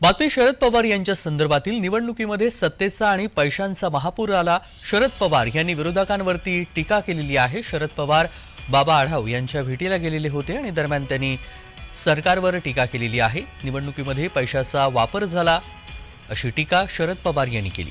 बातमी शरद पवार यांच्या संदर्भातील निवडणुकीमध्ये सत्तेचा आणि पैशांचा महापूर आला. शरद पवार यांनी विरोधकांवरती टीका केलेली आहे. शरद पवार बाबा आढाव यांच्या भेटीला गेलेले होते आणि दरम्यान त्यांनी सरकारवर टीका केलेली आहे. निवडणुकीमध्ये पैशाचा वापर झाला अशी टीका शरद पवार यांनी केली.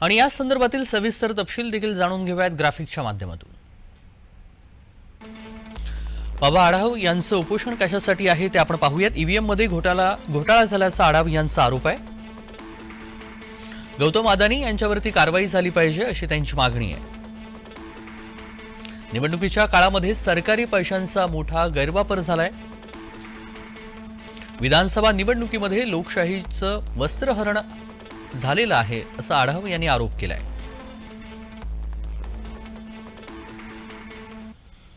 आणि या संदर्भातील सविस्तर तपशील देखील जाणून घेऊयात ग्राफिकच्या माध्यमातून. बाबा आढाव यांचं उपोषण कशासाठी आहे ते आपण पाहूयात. ईव्हीएममध्ये घोटाळा घोटाळा झाल्याचा आढाव यांचा आरोप आहे. गौतम अदानी यांच्यावरती कारवाई झाली पाहिजे अशी त्यांची मागणी आहे. निवडणुकीच्या काळामध्ये सरकारी पैशांचा मोठा गैरवापर झालाय. विधानसभा निवडणुकीमध्ये लोकशाहीचं वस्त्रहरण झालेलं आहे असा आढाव यांनी आरोप केलाय.